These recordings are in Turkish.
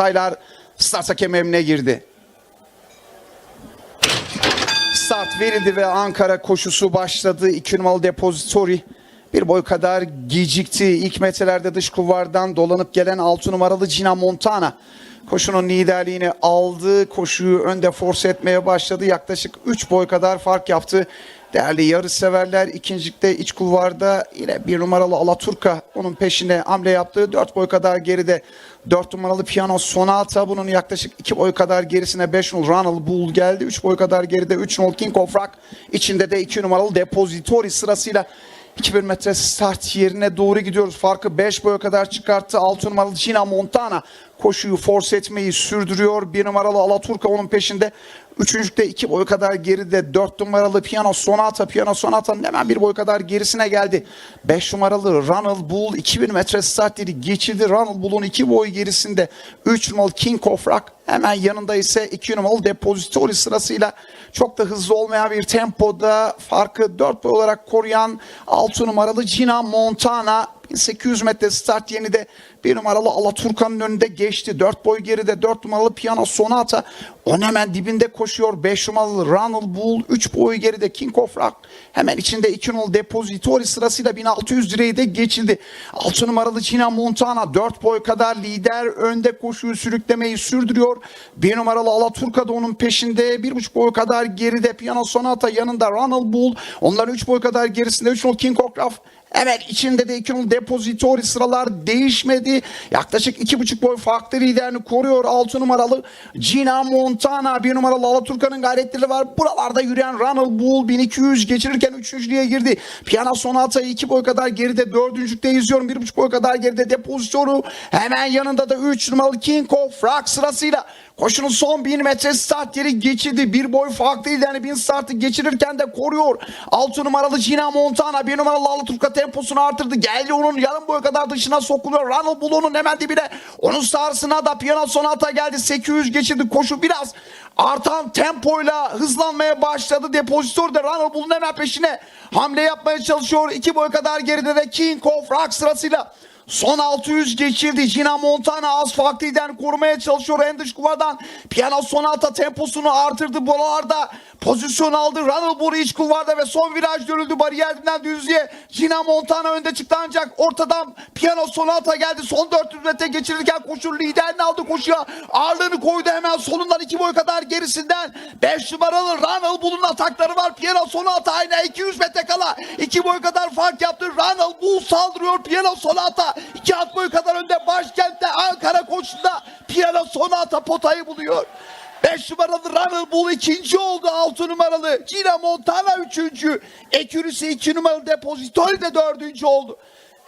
detaylar start hakem emrine girdi. Start verildi ve Ankara koşusu başladı. 2 numaralı depozitori bir boy kadar gecikti. İlk metrelerde dış kulvardan dolanıp gelen 6 numaralı Gina Montana. Koşunun liderliğini aldı. Koşuyu önde force etmeye başladı. Yaklaşık 3 boy kadar fark yaptı. Değerli yarış severler ikincilikte iç kulvarda yine bir numaralı Alaturka onun peşine hamle yaptı. 4 boy kadar geride 4 numaralı Piano Sonata bunun yaklaşık 2 boy kadar gerisine 5 numaralı Ronald Bull geldi. 3 boy kadar geride 3 numaralı King of Rock içinde de 2 numaralı Depository sırasıyla 2000 metre start yerine doğru gidiyoruz. Farkı 5 boya kadar çıkarttı. 6 numaralı Gina Montana koşuyu force etmeyi sürdürüyor. 1 numaralı Alaturka onun peşinde. Üçüncükte 2 boy kadar geride 4 numaralı Piano Sonata. Piano Sonata'nın hemen bir boy kadar gerisine geldi. 5 numaralı Ronald Bull 2000 metre start yeri geçildi. Ronald Bull'un 2 boy gerisinde 3 numaralı King of Rock hemen yanında ise 2 numaralı Depository sırasıyla çok da hızlı olmayan bir tempoda farkı 4 boy olarak koruyan 6 numaralı Gina Montana 1800 metre start yerini de bir numaralı Alaturka'nın önünde geçti. 4 boy geride 4 numaralı Piano Sonata. Onun hemen dibinde koşuyor. 5 numaralı Ronald Bull. 3 boy geride King of Rock. Hemen içinde 2 numaralı Depository sırasıyla 1600 lirayı da geçildi. 6 numaralı Gina Montana 4 boy kadar lider önde koşuyu sürüklemeyi sürdürüyor. 1 numaralı Alaturka da onun peşinde. 1,5 boy kadar geride Piano Sonata yanında Ronald Bull. Onların 3 boy kadar gerisinde 3 numaralı King of Rock. Evet içinde de numaralı depozitori sıralar değişmedi. Yaklaşık iki buçuk boy farklı liderini koruyor. Altı numaralı Gina Montana. Bir numaralı Alaturka'nın gayretleri var. Buralarda yürüyen Ronald Bull 1200 geçirirken üçüncülüğe girdi. Piyano Sonata iki boy kadar geride. Dördüncülükte izliyorum. Bir buçuk boy kadar geride depozitori. Hemen yanında da üç numaralı King of Rock sırasıyla. Koşunun son 1000 metre start yeri geçildi. Bir boy farklı liderini 1000 startı geçirirken de koruyor. 6 numaralı Gina Montana. 1 numaralı Alaturka temposunu artırdı. Geldi onun yarım boy kadar dışına sokuluyor. Ronald Bull'un hemen dibine. Onun sağrısına da Piano Sonata geldi. 800 geçirdi. Koşu biraz artan tempoyla hızlanmaya başladı. Depozitör de Ronald Bull'un hemen peşine hamle yapmaya çalışıyor. 2 boy kadar geride de King of Rock sırasıyla Son 600 geçildi. Gina Montana az farklıyden korumaya çalışıyor en dış kuvadan. Piano Sonata temposunu artırdı. Buralarda pozisyon aldı. Ronald Bull iç kulvarda ve son viraj dönüldü bariyerinden düzlüğe. Gina Montana önde çıktı ancak ortadan Piano Sonata geldi. Son 400 metre geçirirken koşu liderini aldı koşuya. Ağırlığını koydu hemen solundan 2 boy kadar gerisinden. 5 numaralı Ronald Bull'un atakları var. Piano Sonata aynı 200 metre kala. 2 boy kadar fark yaptı. Ronald Bull saldırıyor. Piano Sonata 2 at boy kadar önde başkentte Ankara koşusunda Piano Sonata potayı buluyor. 5 numaralı Ronald Bull ikinci oldu. 6 numaralı Gina Montana üçüncü. Ekürüsü 2 numaralı Depozitori de dördüncü oldu.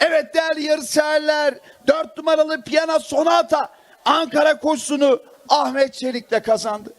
Evet değerli yarışseverler 4 numaralı Piano Sonata Ankara koşusunu Ahmet Çelik'le kazandı.